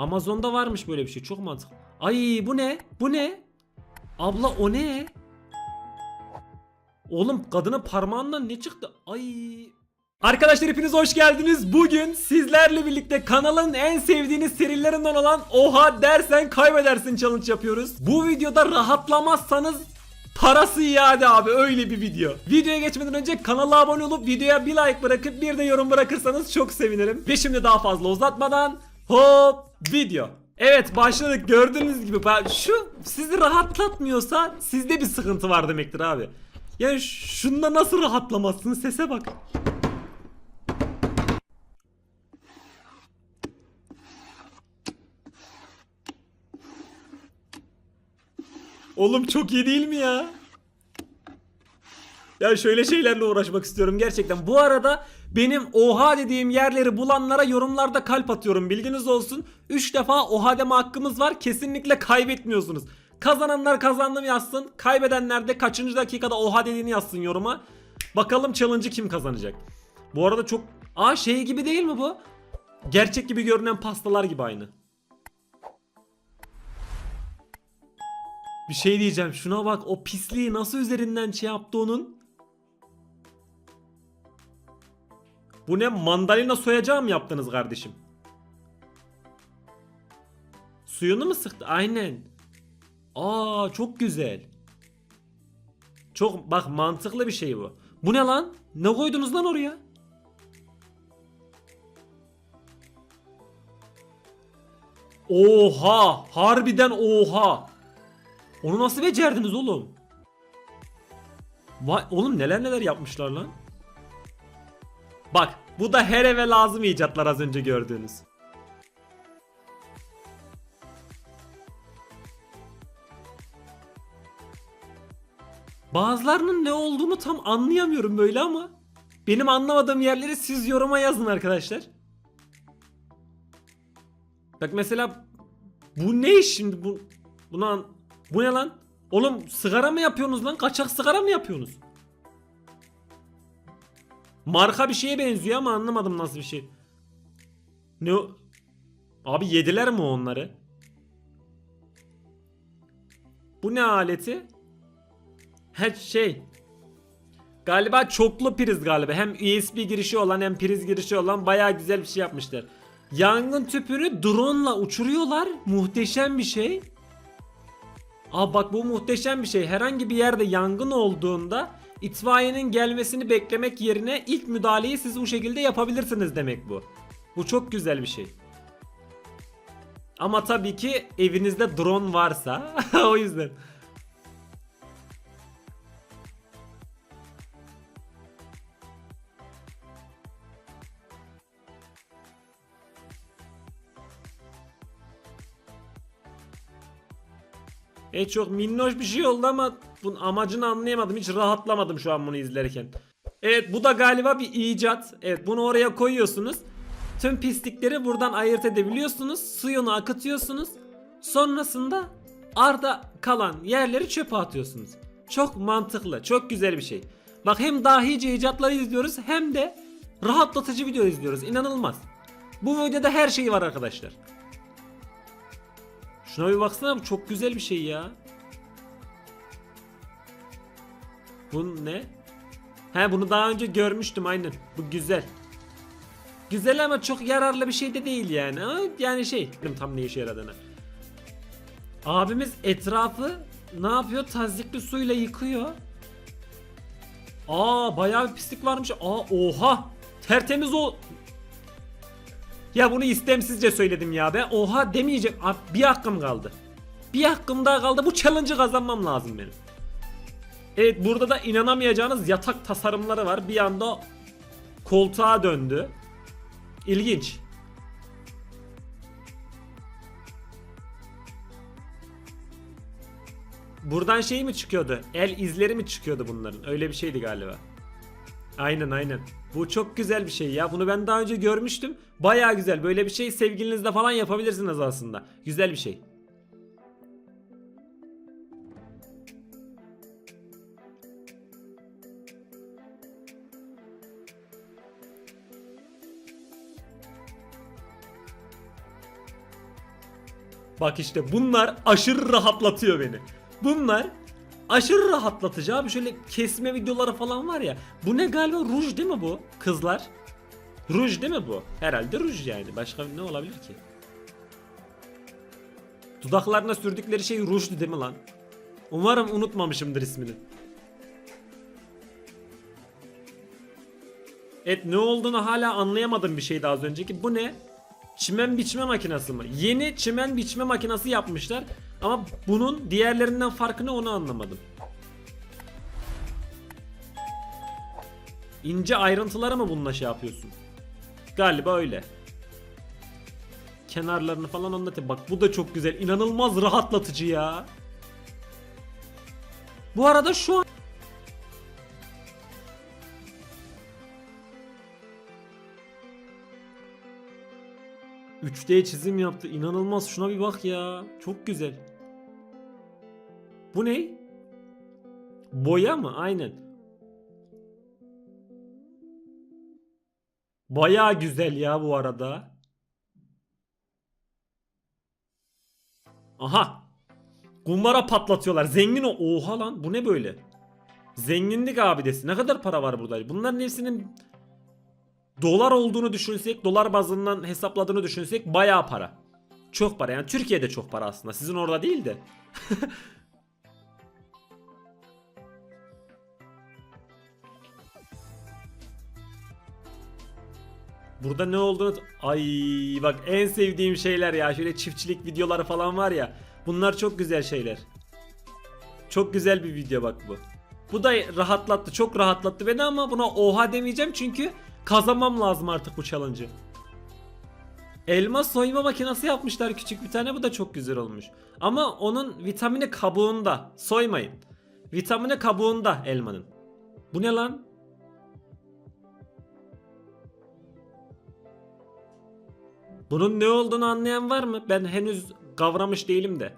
Amazon'da varmış böyle bir şey. Çok mantıklı. Ay bu ne? Bu ne? Abla o ne? Oğlum kadının parmağından ne çıktı? Ay. Arkadaşlar hepiniz hoş geldiniz. Bugün sizlerle birlikte kanalın en sevdiğiniz serilerinden olan Oha dersen kaybedersin challenge yapıyoruz. Bu videoda rahatlamazsanız Parası iade abi öyle bir video. Videoya geçmeden önce kanala abone olup videoya bir like bırakıp bir de yorum bırakırsanız çok sevinirim. Ve şimdi daha fazla uzatmadan hop video. Evet başladık gördüğünüz gibi şu sizi rahatlatmıyorsa sizde bir sıkıntı var demektir abi. Yani şunda nasıl rahatlamazsın sese bak. Oğlum çok iyi değil mi ya? Ya şöyle şeylerle uğraşmak istiyorum gerçekten. Bu arada benim oha dediğim yerleri bulanlara yorumlarda kalp atıyorum. Bilginiz olsun. 3 defa oha deme hakkımız var. Kesinlikle kaybetmiyorsunuz. Kazananlar kazandım yazsın. Kaybedenler de kaçıncı dakikada oha dediğini yazsın yoruma. Bakalım challenge'ı kim kazanacak. Bu arada çok... Aa şey gibi değil mi bu? Gerçek gibi görünen pastalar gibi aynı. Bir şey diyeceğim. Şuna bak o pisliği nasıl üzerinden şey yaptı onun. Bu ne mandalina soyacağı mı yaptınız kardeşim? Suyunu mu sıktı? Aynen. Aa çok güzel. Çok bak mantıklı bir şey bu. Bu ne lan? Ne koydunuz lan oraya? Oha! Harbiden oha! Onu nasıl becerdiniz oğlum? Vay oğlum neler neler yapmışlar lan. Bak bu da her eve lazım icatlar az önce gördüğünüz. Bazılarının ne olduğunu tam anlayamıyorum böyle ama benim anlamadığım yerleri siz yoruma yazın arkadaşlar. Bak mesela bu ne iş şimdi bu buna bu ne lan? Oğlum sigara mı yapıyorsunuz lan? Kaçak sigara mı yapıyorsunuz? Marka bir şeye benziyor ama anlamadım nasıl bir şey. Ne o? Abi yediler mi onları? Bu ne aleti? He şey. Galiba çoklu priz galiba. Hem USB girişi olan hem priz girişi olan bayağı güzel bir şey yapmışlar. Yangın tüpünü drone'la uçuruyorlar. Muhteşem bir şey. Aa bak bu muhteşem bir şey. Herhangi bir yerde yangın olduğunda itfaiyenin gelmesini beklemek yerine ilk müdahaleyi siz bu şekilde yapabilirsiniz demek bu. Bu çok güzel bir şey. Ama tabii ki evinizde drone varsa o yüzden. E çok minnoş bir şey oldu ama bunun amacını anlayamadım. Hiç rahatlamadım şu an bunu izlerken. Evet bu da galiba bir icat. Evet bunu oraya koyuyorsunuz. Tüm pislikleri buradan ayırt edebiliyorsunuz. Suyunu akıtıyorsunuz. Sonrasında arda kalan yerleri çöpe atıyorsunuz. Çok mantıklı, çok güzel bir şey. Bak hem dahice icatları izliyoruz hem de rahatlatıcı video izliyoruz. İnanılmaz. Bu videoda her şey var arkadaşlar. Şuna bir baksana bu çok güzel bir şey ya. Bu ne? He bunu daha önce görmüştüm aynen. Bu güzel. Güzel ama çok yararlı bir şey de değil yani. Ama yani şey tam ne işe yaradığını. Abimiz etrafı ne yapıyor? Tazyikli suyla yıkıyor. Aa bayağı bir pislik varmış. Aa oha. Tertemiz o. Ya bunu istemsizce söyledim ya. Ben oha demeyeceğim. Abi, bir hakkım kaldı. Bir hakkım daha kaldı. Bu challenge'ı kazanmam lazım benim. Evet burada da inanamayacağınız yatak tasarımları var. Bir anda koltuğa döndü. İlginç. Buradan şey mi çıkıyordu? El izleri mi çıkıyordu bunların? Öyle bir şeydi galiba. Aynen aynen. Bu çok güzel bir şey ya. Bunu ben daha önce görmüştüm. Baya güzel. Böyle bir şey sevgilinizle falan yapabilirsiniz aslında. Güzel bir şey. Bak işte bunlar aşırı rahatlatıyor beni. Bunlar aşırı rahatlatıcı abi. Şöyle kesme videoları falan var ya. Bu ne galiba ruj değil mi bu? Kızlar. Ruj değil mi bu? Herhalde ruj yani. Başka ne olabilir ki? Dudaklarına sürdükleri şey rujdu değil mi lan? Umarım unutmamışımdır ismini. Evet ne olduğunu hala anlayamadım bir şeydi az önceki. Bu ne? Çimen biçme makinesi mi? Yeni çimen biçme makinesi yapmışlar. Ama bunun diğerlerinden farkı ne onu anlamadım. İnce ayrıntılara mı bununla şey yapıyorsun? Galiba öyle. Kenarlarını falan anlatayım. Bak bu da çok güzel. İnanılmaz rahatlatıcı ya. Bu arada şu an 3D çizim yaptı. İnanılmaz. Şuna bir bak ya. Çok güzel. Bu ne? Boya mı? Aynen. Baya güzel ya bu arada. Aha. Kumbara patlatıyorlar. Zengin o. Oha lan. Bu ne böyle? Zenginlik abidesi. Ne kadar para var burada? Bunların hepsinin dolar olduğunu düşünsek, dolar bazından hesapladığını düşünsek bayağı para. Çok para. Yani Türkiye'de çok para aslında. Sizin orada değil de. Burada ne olduğunu... Ay bak en sevdiğim şeyler ya. Şöyle çiftçilik videoları falan var ya. Bunlar çok güzel şeyler. Çok güzel bir video bak bu. Bu da rahatlattı. Çok rahatlattı beni ama buna oha demeyeceğim çünkü kazanmam lazım artık bu challenge'ı. Elma soyma makinesi yapmışlar küçük bir tane. Bu da çok güzel olmuş. Ama onun vitamini kabuğunda. Soymayın. Vitamini kabuğunda elmanın. Bu ne lan? Bunun ne olduğunu anlayan var mı? Ben henüz kavramış değilim de.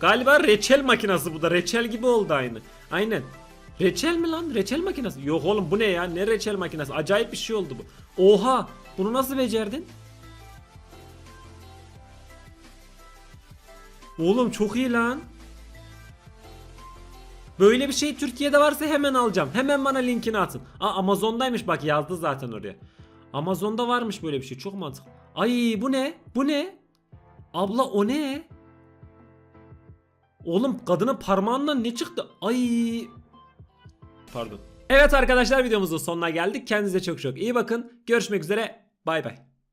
Galiba reçel makinesi bu da. Reçel gibi oldu aynı. Aynen. Reçel mi lan? Reçel makinesi. Yok oğlum bu ne ya? Ne reçel makinesi? Acayip bir şey oldu bu. Oha! Bunu nasıl becerdin? Oğlum çok iyi lan. Böyle bir şey Türkiye'de varsa hemen alacağım. Hemen bana linkini atın. Aa Amazon'daymış bak yazdı zaten oraya. Amazon'da varmış böyle bir şey. Çok mantıklı. Ay bu ne? Bu ne? Abla o ne? Oğlum kadının parmağından ne çıktı? Ay. Pardon. Evet arkadaşlar videomuzun sonuna geldik. Kendinize çok çok iyi bakın. Görüşmek üzere. Bay bay.